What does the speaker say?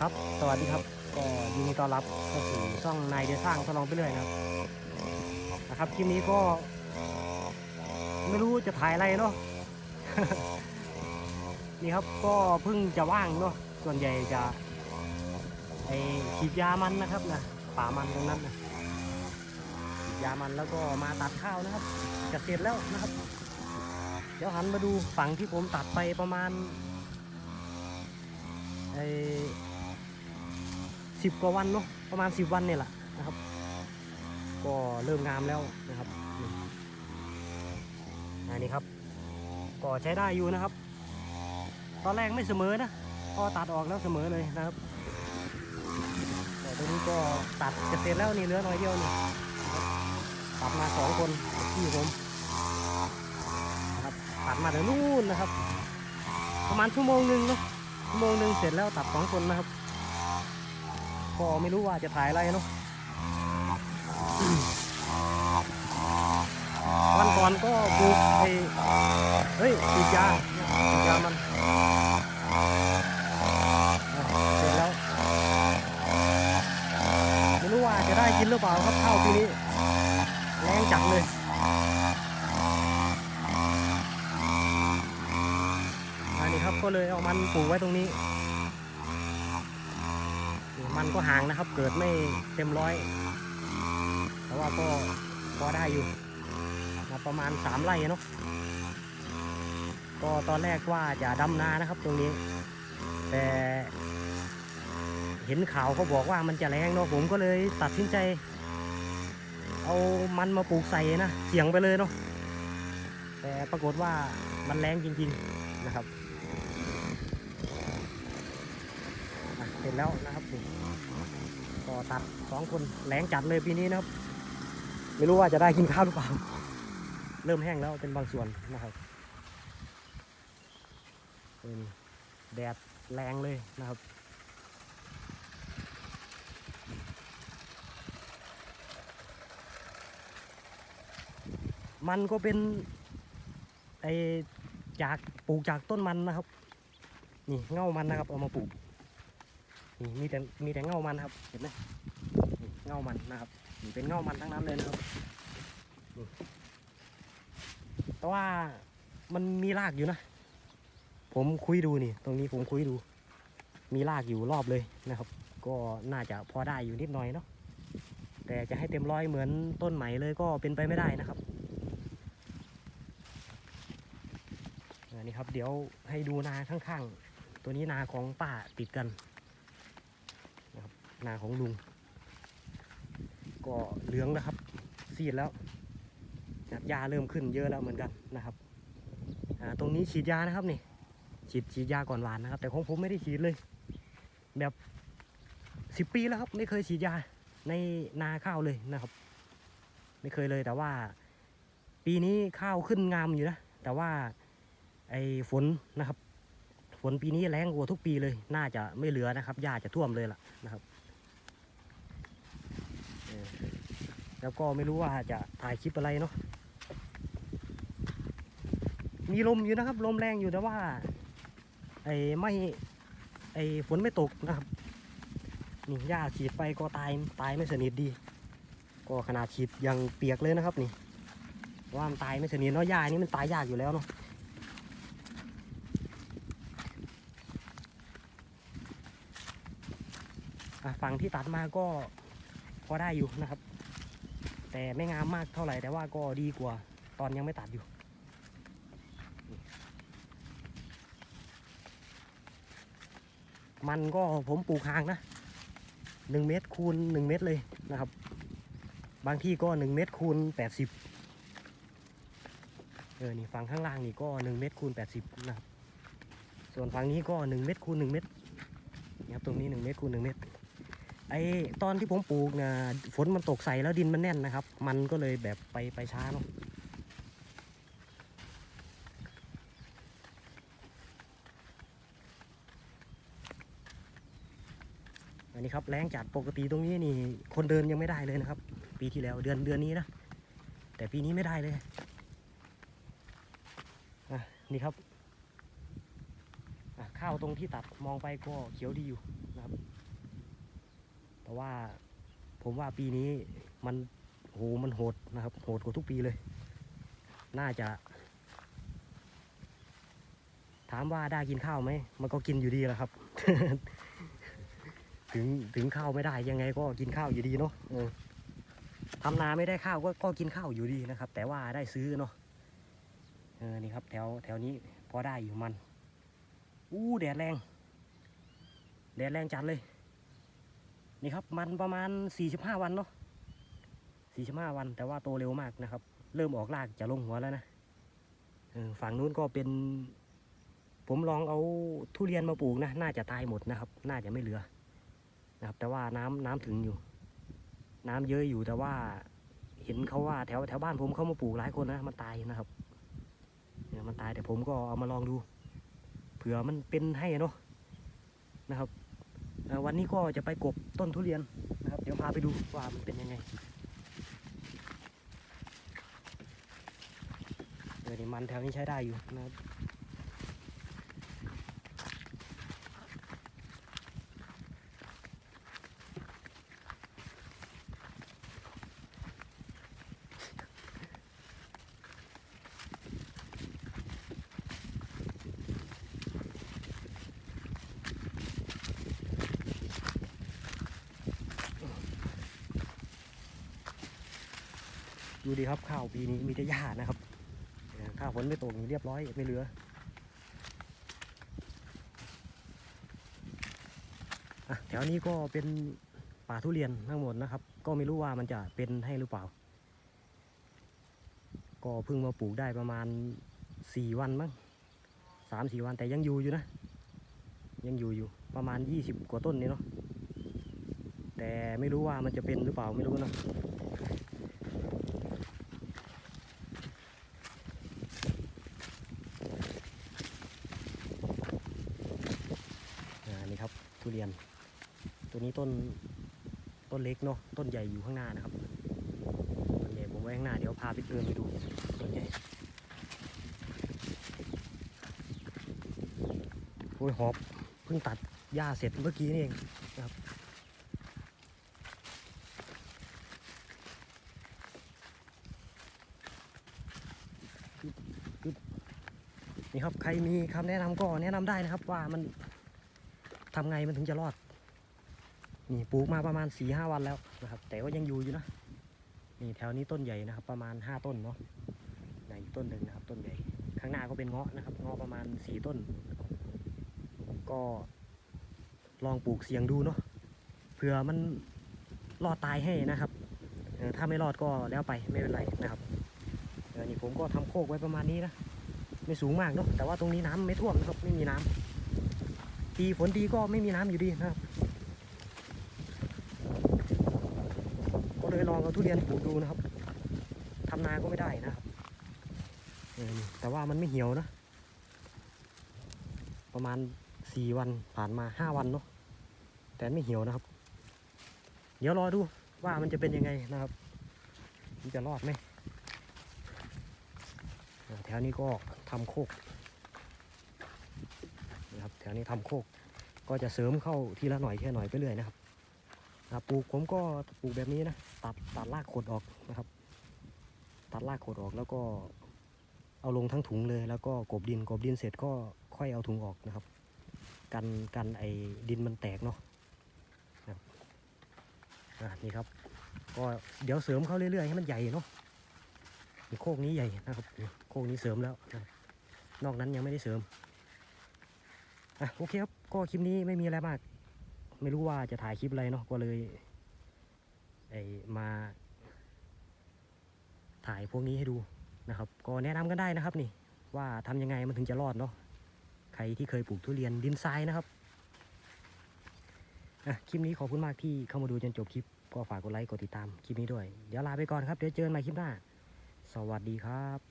ครับ สวัสดีครับก็ยินดีต้อนรับเข้าสู่ช่องนายเดียสร้างทดลองไปเรื่อยนะครับนะครับคลิปนี้ก็ ไม่รู้จะถ่ายอะไรเนาะ นี่ครับก็เพิ่งจะว่างเนาะส่วนใหญ่จะไอฉีดยามันนะครับนะป่ามันตรงนั้นนะฉีดยามันแล้วก็มาตัดข้าวนะครับจะเสร็จแล้วนะครับ เดี๋ยวหันมาดูฝั่งที่ผมตัดไปประมาณไอ สิบกว่าวันเนาะประมาณสิบวันเนี่ยแหละนะครับ ก็เริ่มงามแล้วนะครับอันนี้ครับก็ใช้ได้อยู่นะครับ ตอนแรกไม่เสมอนะพอตัดออกแล้วเสมอเลยนะครับแต่ตรงนี้ก็ตัดจะเสร็จแล้วนี่เหลือน่อยเดียวนี่ตัดมาสองคนพี่ผมนะครับตัดมาเดี๋ยวนู่นนะครับ ประมาณชั่วโมงหนึ่งเนาะชั่วโมงหนึ่งเสร็จแล้วตัดสองคนนะครับ ก็ไม่รู้ว่าจะถ่ายอะไรเนาะวันก่อนก็ปลูกไอ้เฮ้ยฉีดยาฉีดยามันเสร็จแล้วไม่รู้ว่าจะได้กินหรือเปล่าครับข้าวปีนี้แรงจัดเลยอันนี้ครับก็เลยเอามันปลูกไว้ตรงนี้นี่ มันก็ห่างนะครับ เกิดไม่เต็มร้อย แต่ว่าก็พอได้อยู่นะประมาณสามไร่เนาะก็ตอนแรกว่าจะดำนานะครับตรงนี้ แต่เห็นข่าวเขาบอกว่ามันจะแรงเนาะผมก็เลยตัดสินใจ เอามันมาปลูกใส่นะเสี่ยงไปเลยเนาะแต่ปรากฏว่ามันแรงจริง ๆนะครับอะเส ร็จแล้วนะครับนี่ก็ตัดสองคนแรงจัดเลยปีนี้นะครับ ไม่รู้ว่าจะได้กินข้าวหรือเปล่า เริ่มแห้งแล้วเป็นบางส่วนนะครับเป็นแดดแรงเลยนะครับมันก็เป็นไอจากปลูกจากต้นมันนะครับ นี่เง่ามันนะครับ เอามาปลูก นี่มีแต่มีแต่เงามันครับ เห็นไหมเงามันนะครับนี่เป็นเงามันทั้งนั้นเลยนะครับแต่ว่ามันมีรากอยู่นะ ผมคุยดูนี่ ตรงนี้ผมคุยดู มีรากอยู่รอบเลยนะครับ ก็น่าจะพอได้อยู่นิดหน่อยเนาะแต่จะให้เต็มร้อยเหมือนต้นใหมเลยก็เป็นไปไม่ได้นะครับอันนี้ครับ เดี๋ยวให้ดูนาข้างๆ ตัวนี้นาของป้าติดกัน นาของลุง ก็เหลืองแล้วครับ ซีดแล้วนะครับยาเริ่มขึ้นเยอะแล้วเหมือนกันนะครับตรงนี้ฉีดยานะครับนี่ฉีดฉีดยาก่อนหวานนะครับ แต่ของผมไม่ได้ฉีดเลย แบบสิบปีแล้วครับ ไม่เคยฉีดยาในนาข้าวเลยนะครับ ไม่เคยเลยแต่ว่า ปีนี้ข้าวขึ้นงามอยู่นะแต่ว่าไอ้ฝนนะครับ ฝนปีนี้แรงกว่าทุกปีเลย น่าจะไม่เหลือนะครับหญ้าจะท่วมเลยล่ะนะครับเออ แล้วก็ไม่รู้ว่าจะถ่ายคลิปอะไรเนาะมีลมอยู่นะครับ ลมแรงอยู่แต่ว่าไอ้ไม่ไอ้ฝนไม่ตกนะครับนี่หญ้าฉีดไปก็ตายตายไม่สนิทดี ก็ขนาดฉีดยังเปียกเลยนะครับนี่ว่ามันตายไม่สนิทเนาะหญ้านี่มันตายยากอยู่แล้วเนาะอะฝั่งที่ตัดมาก็พอได้อยู่นะครับ แต่ไม่งามมากเท่าไหร่แต่ว่าก็ดีกว่า ตอนยังไม่ตัดอยู่มันก็ผมปลูกห่างนะหนึ่งเมตรคูณหนึ่งเมตรเลยนะครับ บางที่ก็หนึ่งเมตรคูณแปดสิบเออนี่ฝั่งข้างล่างนี่ก็หนึ่งเมตรคูณแปดสิบนะครับ ส่วนฝั่งนี้ก็หนึ่งเมตรคูณหนึ่งเมตรนี่ครับตรงนี้หนึ่งเมตรคูณหนึ่งเมตร ไอตอนที่ผมปลูกนะฝนมันตกใส่แล้วดินมันแน่นนะครับ มันก็เลยแบบไปไปช้าเนาะอันนี้ครับแรงจัดปกติตรงนี้นี่ คนเดินยังไม่ได้เลยนะครับ ปีที่แล้วเดือนเดือนนี้นะแต่ปีนี้ไม่ได้เลยอะนี่ครับข้าวตรงที่ตัดมองไปก็เขียวดีอยู่นะครับ แต่ว่าผมว่าปีนี้มันโหมันโหดนะครับ โหดกว่าทุกปีเลย น่าจะ ถามว่าได้กินข้าวไหม มันก็กินอยู่ดีแหละครับ ถึงถึงข้าวไม่ได้ยังไงก็กินข้าวอยู่ดีเนาะทำนาไม่ได้ข้าวก็ก็กินข้าวอยู่ดีนะครับ แต่ว่าได้ซื้อเนาะเออนี่ครับแถวแถวนี้พอได้อยู่มัน อู้แดดแรง แดดแรงจัดเลย นี่ครับมันประมาณ 45 วันเนาะ45 วัน แต่ว่าโตเร็วมากนะครับ เริ่มออกรากจะลงหัวแล้วนะฝั่งนู้นก็เป็น ผมลองเอาทุเรียนมาปลูกนะ น่าจะตายหมดนะครับ น่าจะไม่เหลือนะครับ แต่ว่าน้ำน้ำถึงอยู่ น้ำเยอะอยู่แต่ว่าเห็นเขาว่าแถวแถวบ้านผมเขามาปลูกหลายคนนะมันตายนะครับเนี่ยมันตายแต่ผมก็เอามาลองดู เผื่อมันเป็นให้เนาะนะครับ วันนี้ก็จะไปกบต้นทุเรียนนะครับ เดี๋ยวพาไปดูว่ามันเป็นยังไงเดี๋ยวมันแถวนี้ใช้ได้อยู่นะครับ ดูดีครับข้าวปีนี้มีแต่หญ้านะครับเออถ้าฝนไม่ตกนี่เรียบร้อยไม่เหลือแถวนี้ก็เป็นป่าทุเรียนทั้งหมดนะครับ ก็ไม่รู้ว่ามันจะเป็นให้หรือเปล่า ก็เพิ่งมาปลูกได้ประมาณสี่วันมั้งสามสี่วันแต่ยังอยู่อยู่นะ ยังอยู่อยู่ประมาณยี่สิบกว่าต้นนี่เนาะแต่ไม่รู้ว่ามันจะเป็นหรือเปล่าไม่รู้นะ อ่านี่ครับ ทุเรียน ตัวนี้ต้นต้นเล็กเนาะต้นใหญ่อยู่ข้างหน้านะครับต้นใหญ่ผมไว้ข้างหน้าเดี๋ยวพาไปเดินไปดูต้นใหญ่โอ้ยหอบเพิ่งตัดหญ้าเสร็จเมื่อกี้นี่เองนะครับนี่ครับใครมีคำแนะนำก็แนะนำได้นะครับว่ามัน ทำไงมันถึงจะรอด นี่ปลูกมาประมาณสี่ห้าวันแล้วนะครับ แต่ว่ายังอยู่อยู่นะ นี่แถวนี้ต้นใหญ่นะครับ ประมาณห้าต้นเนาะไหนต้นหนึ่งนะครับ ต้นใหญ่ ข้างหน้าก็เป็นเงาะนะครับ เงาะประมาณสี่ต้น ก็ลองปลูกเสียงดูเนาะ เผื่อมันรอดตายให้นะครับถ้าไม่รอดก็แล้วไปไม่เป็นไรนะครับนี่ผมก็ทำโคกไว้ประมาณนี้นะ ไม่สูงมากเนาะ แต่ว่าตรงนี้น้ำไม่ท่วมนะครับ ไม่มีน้ำ ดีฝนดีก็ไม่มีน้ำอยู่ดีนะครับ ก็เลยลองเอาทุเรียนปลูกดูนะครับทำนาก็ไม่ได้นะครับแต่ว่ามันไม่เหี่ยวนะ ประมาณสี่วันผ่านมาห้าวันเนาะแต่ไม่เหี่ยวนะครับ เดี๋ยวรอดูว่ามันจะเป็นยังไงนะครับ มันจะรอดไหมแถวนี้ก็ทำโคก วนี้ทำโคก ก็จะเสริมเข้าทีละหน่อยทีละหน่อยไปเรื่อยนะครับปลูกผมก็ปลูกแบบนี้นะตัดตัดรากขดออกนะครับ ตัดรากขดออกแล้วก็เอาลงทั้งถุงเลย แล้วก็กบดินกบดินเสร็จก็ค่อยเอาถุงออกนะครับ กันกันไอ้ดินมันแตกเนาะนะนี่ครับ ก็เดี๋ยวเสริมเข้าเรื่อยๆให้มันใหญ่เนาะโคกนี้ใหญ่นะครับโคกนี้เสริมแล้ว นอกนั้นยังไม่ได้เสริม อะโอเคครับ ก็คลิปนี้ไม่มีอะไรมาก ไม่รู้ว่าจะถ่ายคลิปอะไรเนาะก็เลยไอมา ถ่ายพวกนี้ให้ดูนะครับ ก็แนะนำกันได้นะครับ นี่ ว่าทำยังไงมันถึงจะรอดเนาะใครที่เคยปลูกทุเรียนดินทรายนะครับอะคลิปนี้ขอบคุณมากที่เข้ามาดูจนจบคลิปก็ฝากกดไลค์กดติดตามคลิปนี้ด้วย เดี๋ยวลาไปก่อนครับ เดี๋ยวเจอกันใหม่คลิปหน้า สวัสดีครับ